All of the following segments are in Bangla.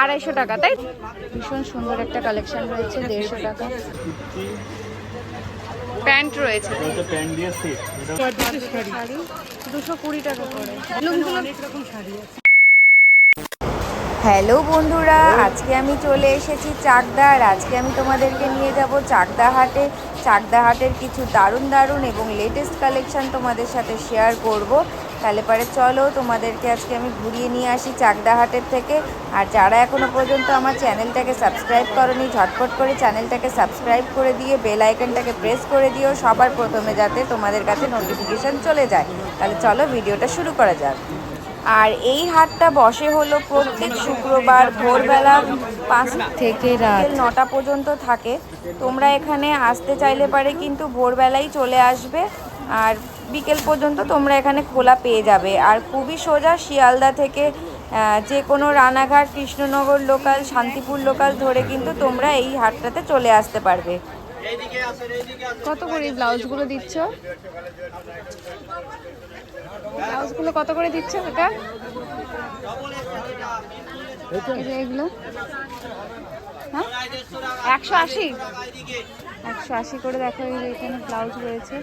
আড়াইশো টাকা, তাই ভীষণ সুন্দর একটা কালেকশন রয়েছে, দেড়শো টাকা। প্যান্ট রয়েছে দুশো কুড়ি টাকা হ্যালো বন্ধুরা, আজকে আমি চলে এসেছি চাকদা আর আজকে আমি তোমাদেরকে নিয়ে যাব চাকদা হাটে চাকদা হাটের কিছু দারুণ দারুণ এবং লেটেস্ট কালেকশান তোমাদের সাথে শেয়ার করব। তাহলে পরে চলো তোমাদেরকে আজকে আমি ঘুরিয়ে নিয়ে আসি চাকদা হাটের থেকে। আর যারা এখনও পর্যন্ত আমার চ্যানেলটাকে সাবস্ক্রাইব করনি, ঝটপট করে চ্যানেলটাকে সাবস্ক্রাইব করে দিয়ে বেল আইকনটাকে প্রেস করে দিও। সবার প্রথমে যাতে তোমাদের কাছে নোটিফিকেশান চলে যায়। তাহলে চলো ভিডিওটা শুরু করা যাক। আর এই হাটটা বসে হলো প্রত্যেক শুক্রবার ভোরবেলা। পাঁচ থেকে রাত। নটা পর্যন্ত থাকে। তোমরা এখানে আসতে চাইলে পারে কিন্তু ভোরবেলাই চলে আসবে। আর বিকেল পর্যন্ত তোমরা এখানে খোলা পেয়ে যাবে। আর খুবই সোজা শিয়ালদা থেকে যে কোনো রানাঘাট কৃষ্ণনগর লোকাল শান্তিপুর লোকাল ধরে কিন্তু তোমরা এই হাটটাতে চলে আসতে পারবে। কত করে ব্লাউজগুলো দিচ্ছ? ব্লাউজগুলো কত করে দিচ্ছ এটা? এগুলো। হ্যাঁ? একশো আশি? একশো আশি করে এখানে ব্লাউজ রয়েছে।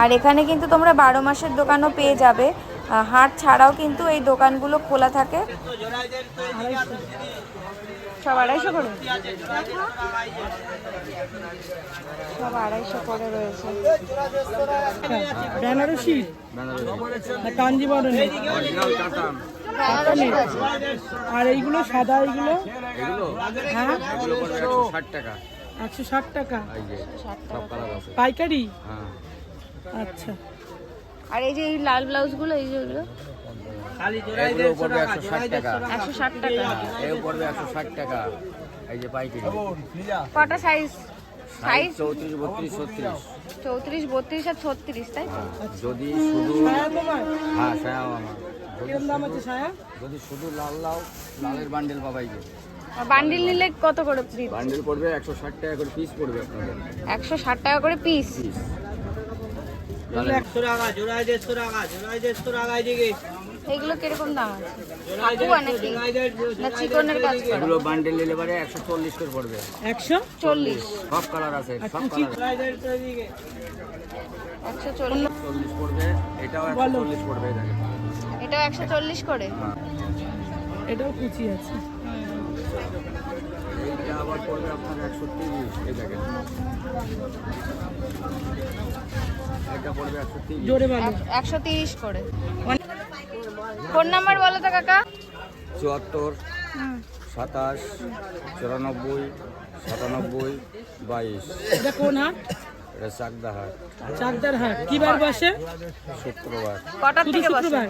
আর এখানে কিন্তু তোমরা বারো মাসের দোকানও পেয়ে যাবে। হাট ছাড়াও কিন্তু এই দোকানগুলো খোলা থাকে। সব আড়াইশো করে? সব আড়াইশো করে রয়েছে। বেনারসি? না কাঞ্জিবরণ আর এইগুলো সাদা এইগুলো? হ্যাঁ? ষাট টাকা। একশো ষাট টাকা? পাইকারি? হ্যাঁ। আচ্ছা। আর এই যে এই লাল ব্লাউজগুলো এই যেগুলো এগুলো পড়বে একশো ষাট টাকা। একশো ষাট টাকা। এও পড়বে একশো ষাট টাকা। এই যে পাইকারি। কটা সাইজ সাইজ চৌত্রিশ বত্রিশ ছত্রিশ। চৌত্রিশ বত্রিশ আর ছত্রিশ তাই যদি শুধু হ্যাঁ সায়া আমার। যদি শুধু লাল লাও লালের বান্ডেল পাবাই যে। বান্ডিল নিলে কত করে পিস বান্ডেল পড়বে একশো ষাট টাকা করে পিস পড়বে আপনাদের। একশো ষাট টাকা করে পিস পিস এইগুলো কীরকম দাম আছে? নাকি না চিকনের কাজ এগুলো বান্ডেল নিলে পারে একশো চল্লিশ করে পড়বে। একশো? চল্লিশ। সব কালার আছে সব কালার পড়বে এটাও পড়বে করে? হ্যাঁ। এটাও কুচি আছে। আবার পড়বে আপনার এই দেখেন। এটা পড়বে জোরে করে। ফোন নাম্বার বলো তো কাকা। চুয়াত্তর সাতাশ চুরানব্বই সাতানব্বই বাইশ। এটা কোন হাট? এটা চাকদা হাট চাকদার হাট। কি বার বসে? শুক্রবার। কটার থেকে শুক্রবার?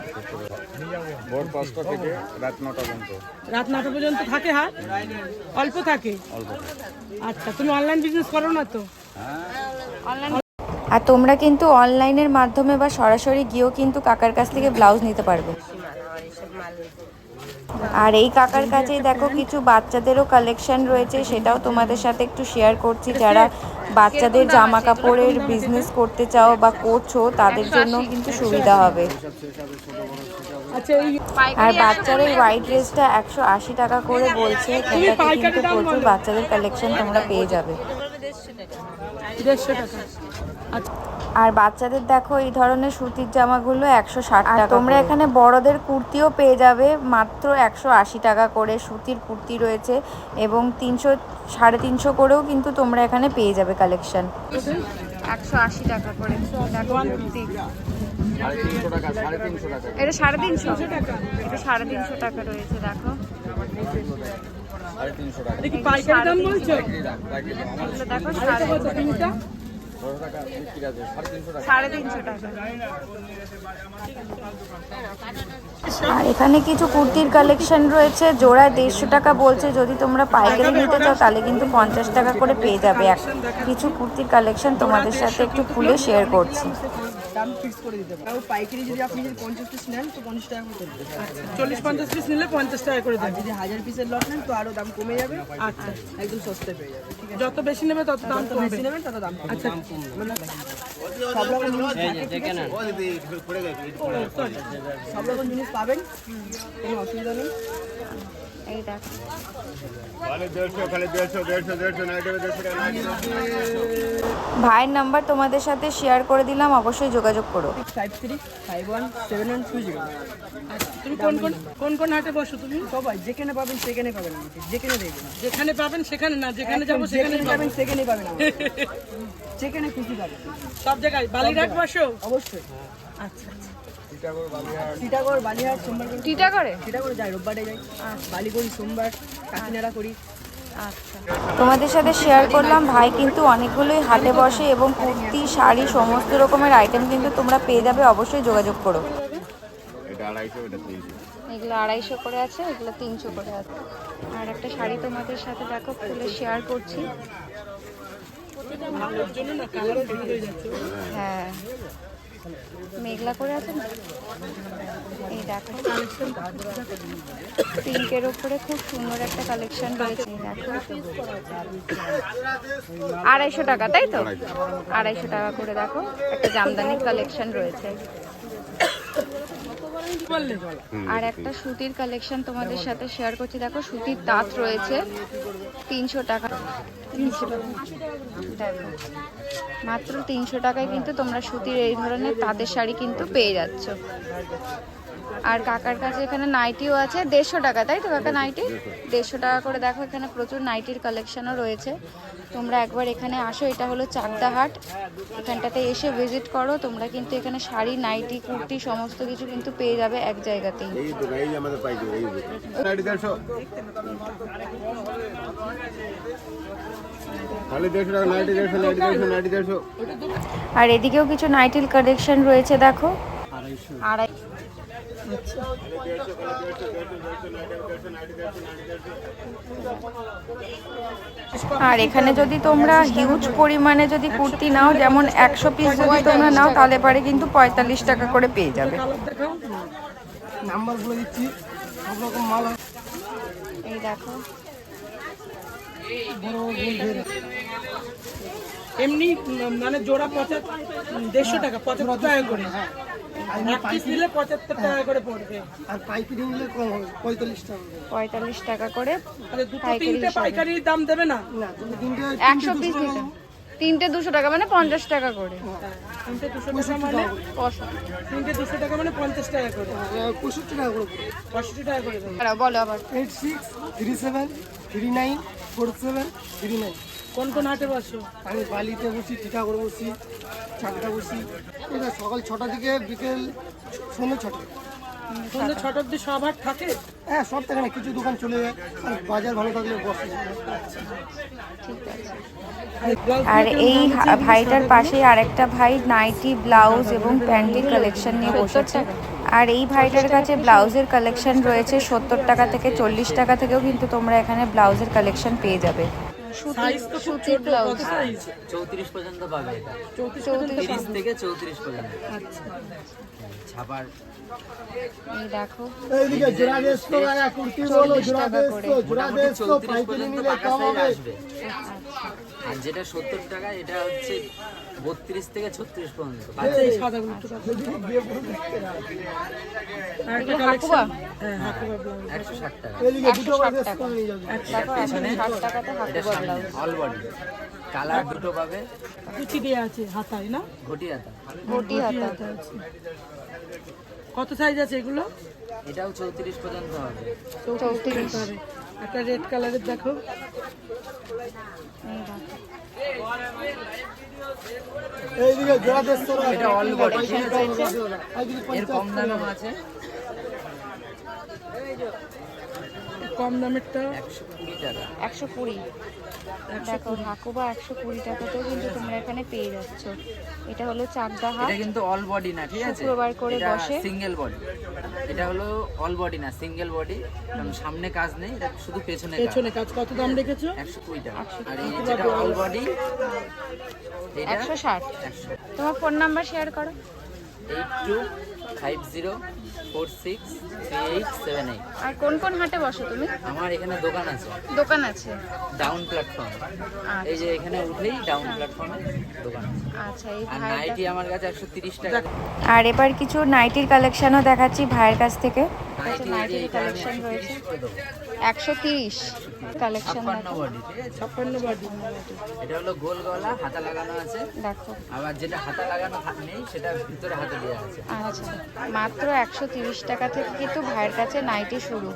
ভোর পাঁচটা থেকে রাত নটা পর্যন্ত। রাত নটা পর্যন্ত থাকে হাট? অল্প থাকে? অল্প আচ্ছা তুমি অনলাইন বিজনেস করো না তো? হ্যাঁ। অনলাইন আর তোমরা কিন্তু অনলাইনের মাধ্যমে বা সরাসরি গিয়েও কিন্তু কাকার কাছ থেকে ব্লাউজ নিতে পারবে। আর এই কাকার কাছেই দেখো কিছু বাচ্চাদেরও কালেকশন রয়েছে, সেটাও তোমাদের সাথে একটু শেয়ার করছি। যারা বাচ্চাদের জামা কাপড়ের বিজনেস করতে চাও বা করছ, তাদের জন্য কিন্তু সুবিধা হবে। আর বাচ্চার এই হোয়াইট ড্রেসটা একশো আশি টাকা করে বলছে কিন্তু প্রচুর বাচ্চাদের কালেকশন তোমরা পেয়ে যাবে। দেড়শো টাকা। আর বাচ্চাদের দেখো এই ধরনের সুতির জামাগুলো একশো ষাট টাকা তোমরা এখানে বড়দের কুর্তিও পেয়ে যাবে মাত্র একশো আশি টাকা করে সুতির কুর্তি রয়েছে এবং তিনশো সাড়ে তিনশো করেও কিন্তু তোমরা এখানে পেয়ে যাবে কালেকশন একশো আশি টাকা করে। কুর্তি। সাড়ে তিনশো টাকা সাড়ে তিনশো টাকা। এটা সাড়ে তিনশো। এটা সাড়ে তিনশো টাকা রয়েছে দেখো। সাড়ে আর এখানে কিছু কুর্তির কালেকশন রয়েছে জোড়া দেড়শো টাকা বলছে। যদি তোমরা পাইকারি নিতে চাও তাহলে কিন্তু পঞ্চাশ টাকা করে পেয়ে যাবে। এক কিছু কুর্তির কালেকশন তোমাদের সাথে একটু খুলে শেয়ার করছি। দাম ফিক্স করে দিতে পারব আর পাইকারি যদি আপনি যদি পঞ্চাশ পিস নেন তো পঞ্চাশ টাকা করে দেবেন চল্লিশ পঞ্চাশ পিস নিলে পঞ্চাশ টাকা করে আর দেবে যদি হাজার পিসের লট নেন তো আরও দাম কমে যাবে আচ্ছা একদম সস্তায় পেয়ে যাবে ঠিক আছে যত বেশি নেবে তত দাম কমবে বেশি নেবেন তত দাম আচ্ছা মানে সব রকম। সব রকম জিনিস পাবেন কোনো অসুবিধা নেই এই দেখো খালি দেড়শো খালি দেড়শো দেড়শো দেড়শো নাইট দেড়শো টাকা ভাইয়ের নাম্বার তোমাদের সাথে শেয়ার করে দিলাম অবশ্যই যোগাযোগ করো। Five three five one seven one two zero. আচ্ছা, তুমি কোন কোন কোন কোন হাটে বসো তুমি? সবাই যেখানে পাবেন সেখানে পাবেন যেখানে দেখবেন। যেখানে পাবেন সেখানে না যেখানে যাব সেখানে পাবেন পাবেন সেখানে পাবেন যেখানে খুশি পাবেন। সব জায়গায় বালিঘাট বসো? অবশ্যই। আচ্ছা আচ্ছা। টিটাগড় বালিহাট সোমবার করে টিটা করে টিটাগড়? যাই রোববারে যাই। বালি করি সোমবার কাকিনাড়া করি। আচ্ছা তোমাদের সাথে শেয়ার করলাম ভাই কিন্তু অনেকগুলোই হাটে বসে এবং কুর্তি শাড়ি সমস্ত রকমের আইটেম কিন্তু তোমরা পেয়ে যাবে অবশ্যই যোগাযোগ করো। এগুলো আড়াইশো করে আছে এগুলো তিনশো করে আছে। আর একটা শাড়ি তোমাদের সাথে দেখো খুলে শেয়ার করছি। হ্যাঁ। মেঘলা করে আছে এই দেখো। পিঙ্কের ওপরে খুব সুন্দর একটা কালেকশন রয়েছে দেখো। আড়াইশো টাকা, তাই তো? আড়াইশো টাকা করে দেখো, একটা জামদানির কালেকশন রয়েছে। আর একটা সুতির কালেকশন তোমাদের সাথে শেয়ার করছি। দেখো সুতির তাঁত রয়েছে। তিনশো টাকা। দেখো মাত্র তিনশো টাকায় কিন্তু তোমরা সুতির এই ধরনের তাঁতের শাড়ি কিন্তু পেয়ে যাচ্ছ। আর কাকার কাছে এখানে নাইটিও আছে দেড়শো টাকা তাই তো কাকা নাইটি দেড়শো টাকা করে দেখো এখানে প্রচুর নাইটির কালেকশনও রয়েছে। তোমরা একবার এখানে আসো এটা হলো চাকদাহাট। এখানটাতে এসে ভিজিট করো। তোমরা কিন্তু এখানে শাড়ি নাইটি কুর্তি সমস্ত কিছু কিন্তু পেয়ে যাবে এক জায়গাতেই। আর এদিকেও কিছু নাইটিল কালেকশন রয়েছে দেখো। আড়াই আর এখানে যদি তোমরা হিউজ পরিমাণে যদি কুর্তি নাও, যেমন একশো পিস যদি তোমরা নাও, তাহলে পরে কিন্তু পঁয়তাল্লিশ টাকা করে পেয়ে যাবে। এমনি মানে জোড়া পঁচাত্তর, দেড়শো টাকা, পঁচাত্তর টাকা করে। এক পিস নিলে পঁচাত্তর টাকা করে পড়বে। আর পাইকারি নিলে কম হবে পঁয়তাল্লিশ টাকা করে। পঁয়তাল্লিশ টাকা করে আরে দুটো তিনটে হিসাবে। দাম দেবে না? না তিনটে একশো পিস তিনটে দুশো টাকা মানে পঞ্চাশ টাকা করে। তিনটে দুশো টাকা মানে তিনটে দুশো টাকা মানে পঞ্চাশ টাকা করে। পঁয়ষট্টি টাকা করে। পঁয়ষট্টি টাকা করে বলো আবার। Eight six three seven three nine four seven three nine কোন কোন হাটে বসো? আমি বালিতে বসি টিটাগড় বসি চাকটা বসি। এটা সকাল ছটা থেকে বিকেল সন্ধ্যে ছটা সন্ধ্যে ছটা অব্দি সব হাট থাকে? হ্যাঁ সব থাকে না কিছু দোকান চলে যায় আর বাজার ভালো থাকলে বসে। আর এই ভাইটার পাশে আরেকটা ভাই নাইটি ব্লাউজ এবং প্যান্টির কালেকশন নিয়ে বসেছে। আর এই ভাইটার কাছে ব্লাউজের কালেকশন রয়েছে সত্তর টাকা থেকে চল্লিশ টাকা থেকেও কিন্তু তোমরা এখানে ব্লাউজের কালেকশন পেয়ে যাবে। সাইজ তো খুব সুতির ব্লাউজ চৌত্রিশ পর্যন্ত পাবে এটা। চৌত্রিশ থেকে চৌত্রিশ পর্যন্ত। আচ্ছা। ছাপার। এই দেখো। টাকা করে। চৌত্রিশ পর্যন্ত পাকা আসবে। আর যেটা সত্তর টাকা এটা হচ্ছে বত্রিশ থেকে ছত্রিশ পর্যন্ত আচ্ছা হ্যাঁ একশো ষাট টাকা অল বডি কালার দুটো পাবে কুচি দেওয়া আছে হাতায় না ঘটি হাতা ঘটি হাতা কত সাইজ আছে এগুলো এটাও চৌত্রিশ পর্যন্ত হবে চৌত্রিশ হবে একটা রেড কালারের দেখো। এটা অল বডি এর কম দামেও আছে। কম দামেরটা? একশো কুড়ি টাকা। একশো কুড়ি। দেখো হাকুবা একশো কুড়ি টাকাতেও কিন্তু তোমরা এখানে পেয়ে যাচ্ছ। এটা হলো চাকদা হাট এটা কিন্তু অল বডি না ঠিক আছে? শুক্রবার করে এটা বসে। সিঙ্গেল বডি এটা হলো অল বডি না সিঙ্গেল বডি কারণ সামনে কাজ নেই এটা শুধু পেছনে পেছনে কাজ। কত দাম রেখেছো? একশো কুড়ি টাকা। আর এই যেটা অল বডি এটা একশো ষাট। একশো। তোমার ফোন নাম্বার শেয়ার করো। Eight two five zero four six eight seven eight. আর কোন কোন হাটে বসো তুমি? আমার এখানে দোকান আছে। দোকান আছে। Down platform. এই যে এখানে উঠেই ডাউন প্ল্যাটফর্মে দোকান আছে। আচ্ছা এই আর নাইটি আমার কাছে একশো তিরিশ টাকা। আর এবার কিছু নাইটির কালেকশনও দেখাচ্ছি ভাইয়ের কাছ থেকে। নাইটি নাইটির কালেকশন রয়েছে। একশো তিরিশ কালেকশন আছে? ছাপ্পান্ন এটা হলো গোল গলা হাতা লাগানো আছে। দেখো। আবার যেটা হাতা লাগানো নেই সেটা ভিতরে হাতে দেওয়া আছে। আচ্ছা মাত্র একশো তিরিশ টাকা থেকে কিন্তু ভাইয়ের কাছে নাইটি শুরু।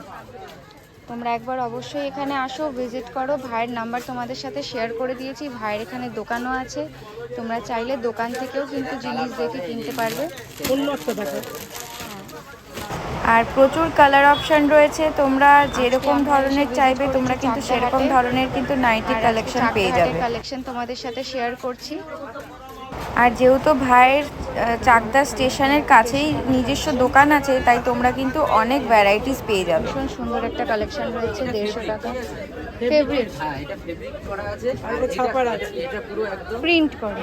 তোমরা একবার অবশ্যই এখানে আসো ভিজিট করো। ভাইয়ের নাম্বার তোমাদের সাথে শেয়ার করে দিয়েছি। ভাইয়ের এখানে দোকানও আছে। তোমরা চাইলে দোকান থেকেও কিন্তু জিনিস দেখে কিনতে পারবে। আর প্রচুর কালার অপশন রয়েছে। তোমরা যেরকম ধরনের চাইবে, তোমরা কিন্তু সেরকম ধরনের কিন্তু নাইটি কালেকশন পেয়ে যাবে। কালেকশন তোমাদের সাথে শেয়ার করছি। আর যেহেতু ভাইয়ের চাকদা স্টেশনের কাছেই নিজস্ব দোকান আছে তাই তোমরা কিন্তু অনেক ভ্যারাইটিস পেয়ে যাবে। ভীষণ সুন্দর একটা কালেকশন রয়েছে দেড়শো টাকা। ফেভারিট হ্যাঁ ফেব্রিক করা আছে। আর এটা ছাপার আছে। এটা পুরো একদম প্রিন্ট করা।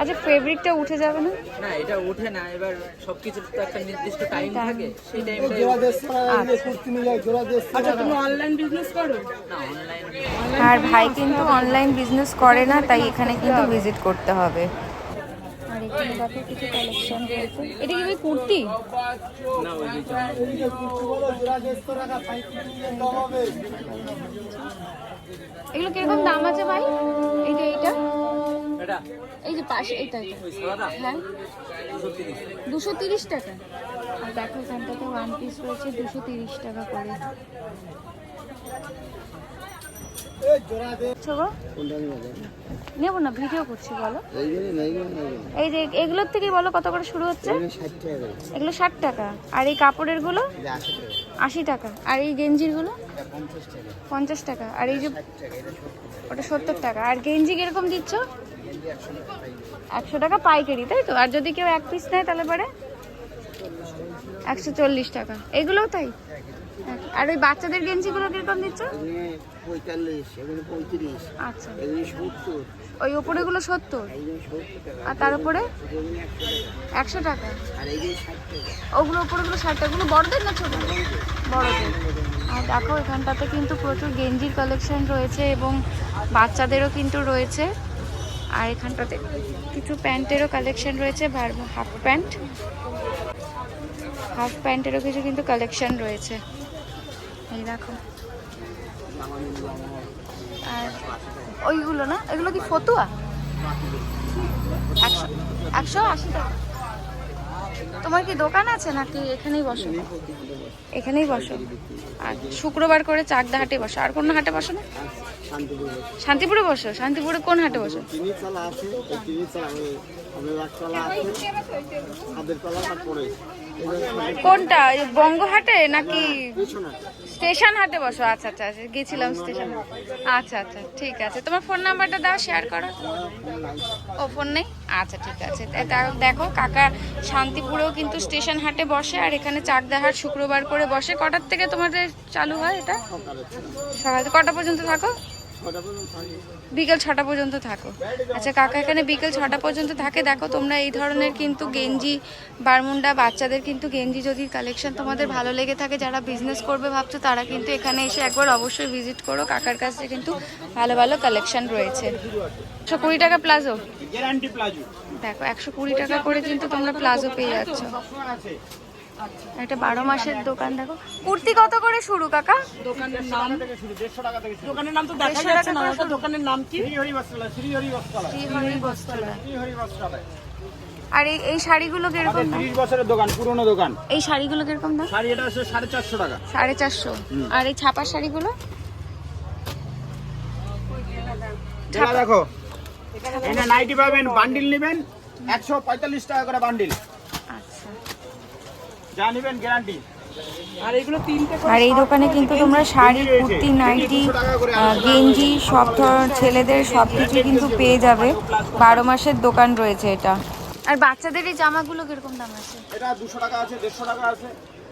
আচ্ছা ফেব্রিকটা উঠে যাবে না? না এটা ওঠে না। এবার সবকিছুর তো একটা নির্দিষ্ট টাইম থাকে সেই টাইমটা জোড়া দেড়শো কুর্তি নিলে জোড়া দেড়শো আচ্ছা তুমি অনলাইন বিজনেস করো? না অনলাইন আর ভাই কিন্তু অনলাইন বিজনেস করে না তাই এখানে কিন্তু ভিজিট করতে হবে। আর এখানে দেখো কিছু কালেকশন রয়েছে। এটা কি ভাই কুর্তি? এগুলো কীরকম দাম আছে ভাই? এই যে এইটা? এই যে পাশে এটা হ্যাঁ। দুশো তিরিশ। টাকা। আর দেখো এখানটাতে ওয়ান পিস রয়েছে দুশো তিরিশ টাকা করে এই জোড়া দে আচ্ছা গো না ভিডিও করছি, বলো। এই যে বলো কত করে শুরু হচ্ছে? এগুলো ষাট টাকা। আর এই আশি টাকা। আর এই পঞ্চাশ টাকা। আর এই যে ওটা সত্তর টাকা। আর গেঞ্জি দিচ্ছ? একশো টাকা পাইকারি, তাই তো? আর যদি কেউ এক পিস নেয় তাহলে পরে একশো চল্লিশ টাকা। এগুলোও তাই? আর ওই বাচ্চাদের গেঞ্জিগুলো কীরকম দিচ্ছ? পঁয়তাল্লিশ এগুলো পঁয়ত্রিশ আচ্ছা। এগুলো সত্তর। ওই ওপরেগুলো সত্তর? সত্তর আর তার উপরে? একশো টাকা। টাকা। আর এইগুলো ষাট টাকা। ওগুলো ওপরেগুলো ষাট টাকা। ওগুলো বড়দের না ছোট বড়দের। আর দেখো এখানটাতে কিন্তু প্রচুর গেঞ্জির কালেকশন রয়েছে এবং বাচ্চাদেরও কিন্তু রয়েছে। আর এখানটাতে কিছু প্যান্টেরও কালেকশন রয়েছে হাফ প্যান্ট। হাফ প্যান্টেরও কিছু কিন্তু কালেকশন রয়েছে। এই দেখো। আর ওইগুলো না? এগুলো কি ফতুয়া? একশো একশো আশি টাকা। তোমার কি দোকান আছে নাকি এখানেই বসো? এখানেই বসো। আর শুক্রবার করে চাকদা হাটে বসো। আর কোনো হাটে বসো না? শান্তিপুরে বসো। শান্তিপুরে কোন হাটে বসো? কোনটা? এই বঙ্গহাটে নাকি স্টেশন হাটে বসো? আচ্ছা আচ্ছা আচ্ছা, গেছিলাম স্টেশন আচ্ছা আচ্ছা ঠিক আছে। তোমার ফোন নাম্বারটা দাও শেয়ার করো। ও ফোন নেই? আচ্ছা ঠিক আছে। দেখো কাকা শান্তিপুরেও কিন্তু স্টেশন হাটে বসে আর এখানে চাকদাহাট শুক্রবার করে বসে। কটার থেকে তোমাদের চালু হয় এটা? সকাল কটা পর্যন্ত থাকে? বিকেল ছটা পর্যন্ত থাকো। আচ্ছা কাকা এখানে বিকেল ছটা পর্যন্ত থাকে। দেখো তোমরা এই ধরনের কিন্তু গেঞ্জি বারমুন্ডা বাচ্চাদের কিন্তু গেঞ্জি যদি কালেকশন তোমাদের ভালো লেগে থাকে যারা বিজনেস করবে ভাবছ তারা কিন্তু এখানে এসে একবার অবশ্যই ভিজিট করো। কাকার কাছে কিন্তু ভালো ভালো কালেকশন রয়েছে। একশো কুড়ি টাকা প্লাজো। দেখো একশো কুড়ি টাকা করে কিন্তু তোমরা প্লাজো পেয়ে যাচ্ছ। একটা বারো মাসের দোকান দেখো। কুর্তি কত করে শুরু কাকা? দোকানের নাম? শুরু দেড়শো টাকা থেকে শুরু। দোকানের নাম তো দেখা যাচ্ছে না করে ওটা শুরু। দোকানের নাম কি? শ্রীহরি বস্ত্রালয় শ্রীহরি বস্ত্রালয়। শ্রীহরি বস্ত্রালয়। বস্ত্রালয়। আর এই শাড়িগুলো কীরকম আমাদের দাম? তিরিশ বছরের দোকান পুরনো দোকান। এই শাড়িগুলো কীরকম দাম? শাড়ি এটা হচ্ছে সাড়ে চারশো টাকা। সাড়ে চারশো। আর এই ছাপার শাড়িগুলো? দেখো। এখানে নাইটি পাবেন বান্ডিল নেবেন। একশো পঁয়তাল্লিশ টাকা করে বান্ডিল। আচ্ছা যা নেবেন গ্যারান্টি আর এগুলো তিনটে করে আর এই দোকানে কিন্তু তোমরা শাড়ি কুর্তি নাইটি গেঞ্জি সব ধরনের ছেলেদের সব কিছু কিন্তু পেয়ে যাবে। বারো মাসের দোকান রয়েছে এটা। আর বাচ্চাদের এই জামাগুলো কীরকম দাম আছে? এটা দুশো টাকা আছে দেড়শো টাকা আছে।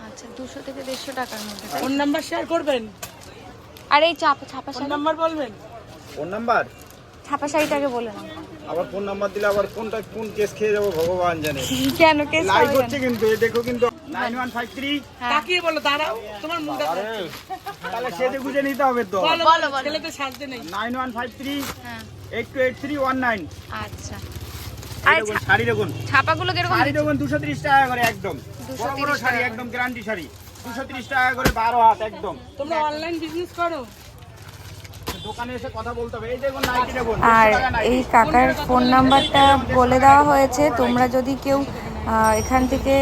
আচ্ছা দুশো থেকে দেড়শো টাকার মধ্যে। ফোন নাম্বার শেয়ার করবেন? আর এই চাপা ছাপা ফোন নাম্বার বলবেন? Phone number? ছাপা শাড়িটাকে বলে নাও। আবার ফোন নাম্বার দিলে আবার কোনটা কোন কেস খেয়ে যাব ভগবান জানে। কেন কেস লাইভ হচ্ছে কিন্তু এই দেখো কিন্তু নাইন ওয়ান ফাইভ থ্রি। তাকিয়ে বলো দাঁড়াও তোমার মুখ দেখা তাহলে সেজে গুজে নিতে হবে তো। বলো বলো। ছেলেকে সাজতে নেই। নাইন ওয়ান ফাইভ থ্রি হ্যাঁ। Eight two eight three one nine আচ্ছা। আর শাড়ি দেখুন। ছাপাগুলো কীরকম শাড়ি দেখুন দুশো তিরিশ টাকা করে একদম। 230 বড় বড় শাড়ি একদম গ্যারান্টি শাড়ি। দুশো তিরিশ টাকা করে বারো হাত একদম। তোমরা অনলাইন বিজনেস করো। দোকানে এসে কথা বলতে হবে। এই দেখুন নাইটি দেখুন। আর 100 টাকা নাইটি। এই কাকার ফোন নাম্বারটা বলে। দেওয়া হয়েছে তোমরা যদি কেউ এখান থেকে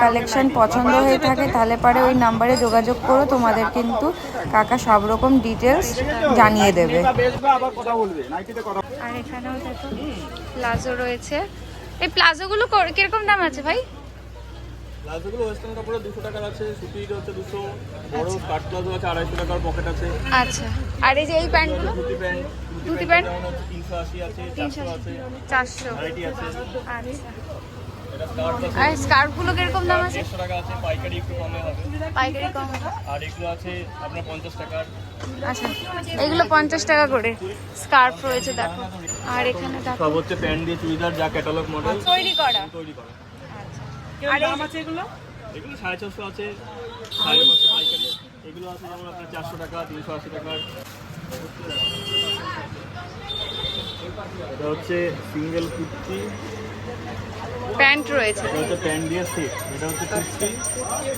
কালেকশন পছন্দ হয়ে থাকে তাহলে পরে ওই নাম্বারে যোগাযোগ করো তোমাদের কিন্তু কাকা সব রকম ডিটেলস জানিয়ে দেবে। আর এখানেও দেখো প্লাজো রয়েছে। এই প্লাজোগুলো কর- কীরকম দাম আছে ভাই? প্লাজোগুলো ওয়েস্টার্ন কাপড়ে দুশো টাকার আছে সুতির হচ্ছে দুশো বড় কাট প্লাজো আছে আড়াইশো টাকার পকেট আছে। আচ্ছা। আর এই যে এই প্যান্টগুলো? ধুতি প্যান্ট ধুতি প্যান্ট যেমন হচ্ছে তিনশো আশি আছে তিনশো চারশো আছে ভ্যারাইটি আছে। আচ্ছা। আর স্কার্ফগুলো কীরকম দাম আছে? টাকা আছে পাইকারি একটু কমে হবে। পাইকারি কম আর এগুলো আছে আপনার পঞ্চাশ টাকার। আচ্ছা এগুলো পঞ্চাশ টাকা করে। স্কার্ফ রয়েছে দেখো। আর এখানে দেখো। সব হচ্ছে প্যান্ট দিয়ে চুড়িদার যা ক্যাটালগ মডেল তৈরি করা। তৈরি করা। আচ্ছা। কেমন দাম আছে এগুলো? এগুলো সাড়ে চারশো আছে সাড়ে পাঁচশো পাইকারি। এগুলো আছে যেমন আপনার চারশো টাকা তিনশো আশি টাকার এটা হচ্ছে সিঙ্গেল কুর্তি। প্যান্ট রয়েছে। এটা হচ্ছে প্যান্ট দিয়ে সেট এটা হচ্ছে কুর্তি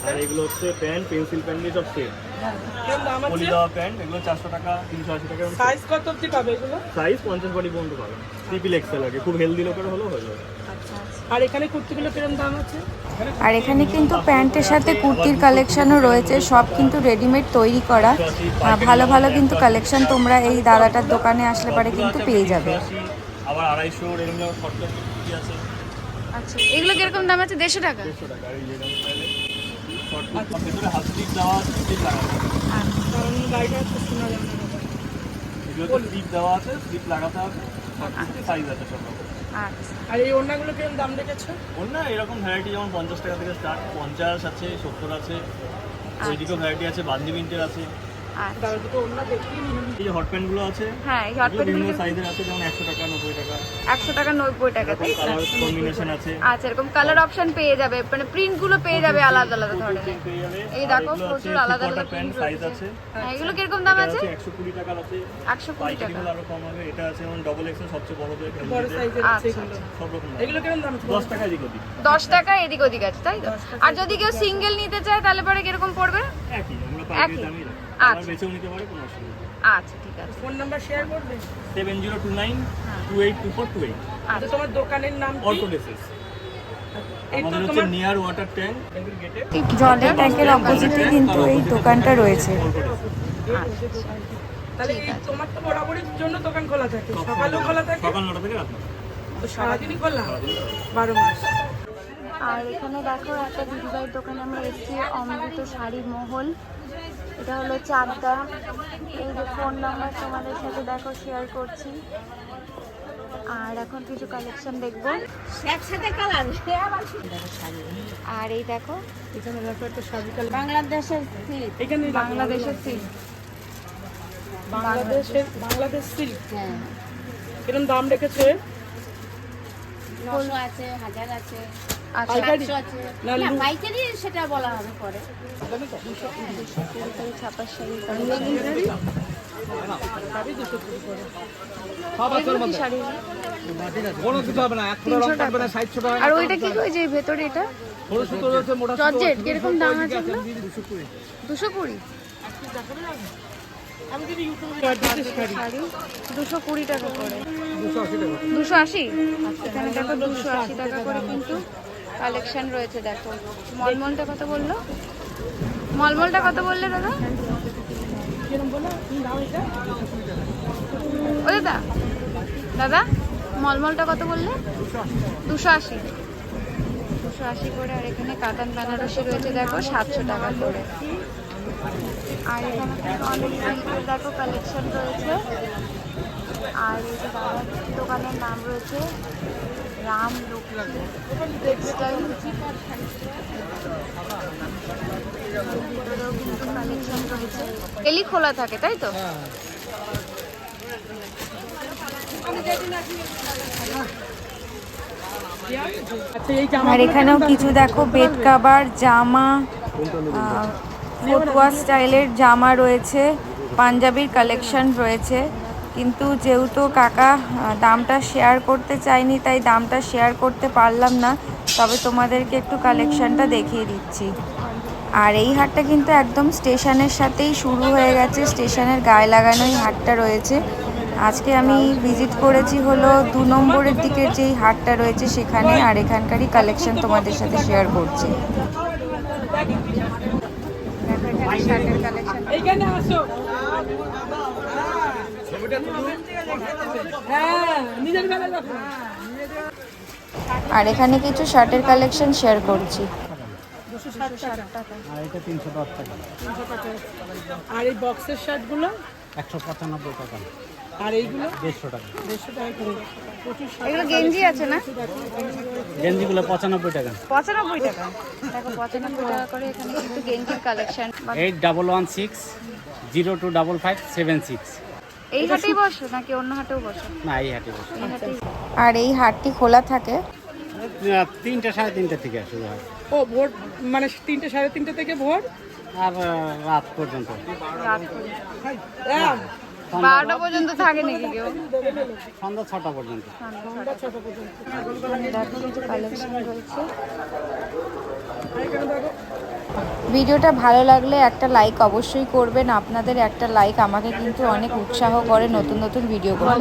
আর এগুলো হচ্ছে প্যান্ট পেন্সিল প্যান্ট দিয়ে সব সেট পলি দেওয়া প্যান্ট এগুলো চারশো টাকা তিনশো আশি টাকা সাইজ কত অবধি পাবে এগুলো? সাইজ পঞ্চাশ বডি পর্যন্ত পাবেন ট্রিপল এক্সেল আগে খুব হেলদি লোকের হলেও হয়ে যাবে। আর এখানে কুর্তিগুলো কীরকম দাম আছে? আর এখানে কিন্তু প্যান্টের সাথে কুর্তির কালেকশনও রয়েছে সব কিন্তু রেডিমেড তৈরি করা। ভালো ভালো কিন্তু কালেকশন তোমরা এই দাদাটার দোকানে আসলে পরে কিন্তু পেয়ে যাবে। আবার আড়াইশো এরকম আছে। আচ্ছা এগুলো কীরকম দাম আছে? দেড়শো টাকা? দেড়শো টাকা আর এই আছে আছে। আছে রকম। আচ্ছা। আর এই ওড়নাগুলো কীরকম দাম রেখেছো অন্য এরকম ভ্যারাইটি যেমন পঞ্চাশ টাকা থেকে স্টার্ট পঞ্চাশ আছে সত্তর আছে। ওইদিকেও ভ্যারাইটি আছে বান্দি আছে। আচ্ছা। তার দুটো ওড়না এই যে হট প্যান্টগুলো আছে হ্যাঁ এই এগুলো বিভিন্ন সাইজের আছে যেমন একশো টাকা নব্বই টাকা। একশো টাকা নব্বই টাকা। তাই কালার কম্বিনেশন আছে। আচ্ছা এরকম কালার অপশন পেয়ে যাবে। মানে প্রিন্টগুলো পেয়ে যাবে আলাদা আলাদা ধরনের। এই আর দেখো, প্রচুর আলাদা আলাদা প্যান্ট সাইজ আছে। হ্যাঁ, এগুলো কীরকম দাম আছে? আছে একশো আছে। একশো কুড়ি পাইকারি টাকা। আরও কম হবে। এটা আছে যেমন ডবল এক্সেল সবচেয়ে বড় বড় সাইজের আছে আচ্ছা, এগুলো। সব রকম এগুলো কীরকম দাম আছে দশ টাকা এদিক ওদিক। দশ টাকা এদিক ওদিক আছে তাই তো? আর যদি কেউ সিঙ্গেল নিতে চায় তাহলে পরে কীরকম পড়বে? একই আমরা? দামই রাখি। আচ্ছা। বেচেও নিতে পারে কোনো অসুবিধা আচ্ছা ঠিক আছে। ফোন নাম্বার শেয়ার করবে? সেভেন জিরো টু নাইন হ্যাঁ। Two eight two four two eight. আচ্ছা। তোমার দোকানের নাম অটো ডেসেস আমাদের হচ্ছে নিয়ার ওয়াটার ট্যাঙ্ক জলের ট্যাঙ্কের অপোজিটে কিন্তু এই দোকানটা রয়েছে। তাহলে এই তোমার তো বরাবরের জন্য দোকান খোলা থাকে। সকালেও খোলা থাকে? সকাল নটা থেকে রাত তো সারাদিনই খোলা। বারো মাস। আর এখানে দেখো একটা দিদিভাইয়ের দোকানে আমরা এসেছি অমৃত শাড়ি মহল। এটা হলো চাকদা এই যে ফোন নাম্বার তোমাদের সাথে দেখো শেয়ার করছি। আর এখন কিছু কালেকশন দেখব। আর এই দেখো এখানে দেখো একটা শাড়ি বাংলাদেশের এখানে বাংলাদেশের সিল্ক বাংলাদেশের বাংলাদেশ সিল্ক কীরকম দাম রেখেছে? নশো আছে হাজার আছে। আচ্ছা সেটা বলা হবে পরে। ছাপার শাড়ি তিনশো টাকা। আর ওইটা কি ওই যে ভেতরে এটা? জর্জেট কীরকম দাম আছে দুশো কুড়ি। দুশো কুড়ি টাকা করে। দুশো আশি দেখো দুশো আশি টাকা করে কিন্তু। কালেকশন রয়েছে, দেখো। মলমলটা কত বলল? মলমলটা কত বললে দাদা? ও দাদা দাদা, মলমলটা কত বললে? দুশো আশি। দুশো আশি করে, আর এখানে কাতান বেনারসি রয়েছে, দেখো, সাতশো টাকা করে। আর এখানে অনেক দেখো কালেকশন রয়েছে। আর এই যে দোকানের নাম রয়েছে রাম ডেলি খোলা থাকে তাই তো? আর এখানেও কিছু দেখো বেড কাভার জামা ফটোয়া স্টাইলের জামা রয়েছে পাঞ্জাবির কালেকশন রয়েছে। কিন্তু যেহেতু কাকা দামটা শেয়ার করতে চাইনি তাই দামটা শেয়ার করতে পারলাম না। তবে তোমাদেরকে একটু কালেকশনটা দেখিয়ে দিচ্ছি। আর এই হাটটা কিন্তু একদম স্টেশনের সাথেই শুরু হয়ে গেছে। স্টেশনের গায়ে লাগানোই হাটটা রয়েছে। আজকে আমি ভিজিট করেছি হলো দু নম্বরের দিকের যেই হাটটা রয়েছে সেখানে, আর এখানকারই কালেকশন তোমাদের সাথে শেয়ার করছি। এইখানে আসো হ্যাঁ নিজের বেলায় রাখো আর এখানে কিছু শার্টের কালেকশন শেয়ার করছি। তিনশো টাকা। আর এই বক্সের শার্টগুলো? একশো পঁচানব্বই টাকা। আর এইগুলো? দেড়শো টাকা। দেড়শো এগুলো গেঞ্জি আছে না? গেঞ্জিগুলো পঁচানব্বই টাকা। পঁচানব্বই টাকা। দেখো পঁচানব্বই টাকা করে এখানে কিন্তু গেঞ্জির collection. Eight double one six zero two double five seven six. এই হাটেই বসো নাকি অন্য হাটেও বসো? না এই হাটে বসে। আর এই হাটটি খোলা থাকে? তিনটে সাড়ে তিনটে থেকে শুরু হয় ও ভোর মানে তিনটে সাড়ে তিনটে থেকে ভোর? আর রাত পর্যন্ত। হ্যাঁ, বারোটা পর্যন্ত থাকে নাকি কেউ? সন্ধ্যা ছটা পর্যন্ত। কালেকশন রয়েছে। ভিডিওটা ভালো লাগলে একটা লাইক অবশ্যই করবেন। আপনাদের একটা লাইক আমাকে কিন্তু অনেক উৎসাহ করে নতুন নতুন ভিডিও করতে